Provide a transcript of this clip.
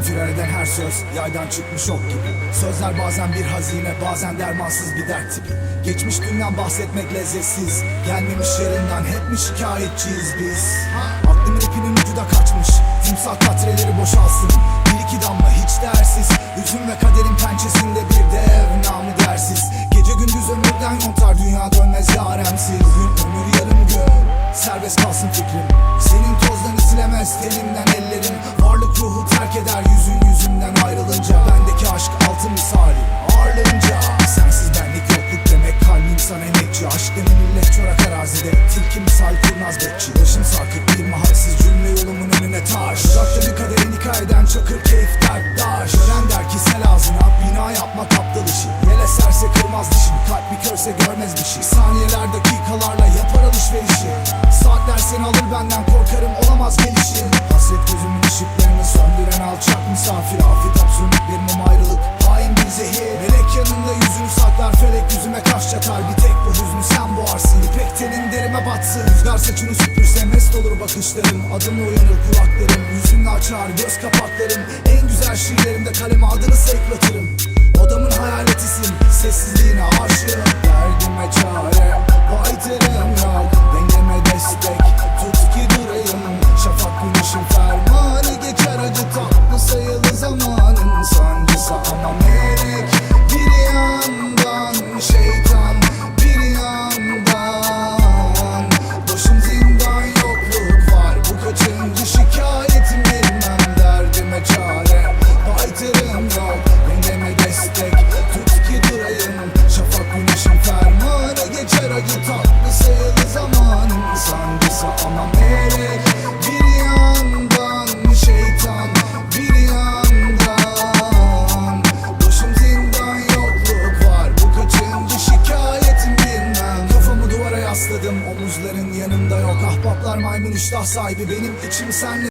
Kalpten firar eden her söz Yaydan çıkmış ok gibi. Sözler bazen bir hazine Bazen dermansız bir dert tipi. Geçmiş günden bahsetmek lezzetsiz. Gelmemiş yarından hep mi şikayetçiyiz biz. Aklımın ipinin ucu da kaçmış. Timsah katreleri boşalsın. Bir iki damla hiç değersiz. Hüzün ve kaderin pençesinde bir dev namı dersiz. Gece gündüz ömürden yontar dünya dönmez yaremsiz. Gün ömür yarım gün. Serbest kalsın fikrim. Senin tozdan silemez tenimden emekçi Aşk denen millet çorak arazide. Tilki misal kurnaz bekçi. Başım sarkık bir mahalsiz cümle yolumun önüne taş. Uzakta kaderin hikayeden çakır keyif dert daş Gören der ki sel ağzına bina yapmak aptal işi Yel eserse kırmaz dişini Kalp bir körse görmez bir şey. Saniyeler dakikalarla yapar alışverişi. Saatler seni alır benden korkarım olamaz gelişi. Hasret gözümün ışıklarını derime batsın Rüzgar saçını süpürse mest olur bakışların Adımla uyanır kulaklarım. Yüzünle açar göz kapaklarım. En güzel şiirlerimde kaleme Omuzların yanımda yok. Ahbaplar maymun iştah sahibi. Benim içim senle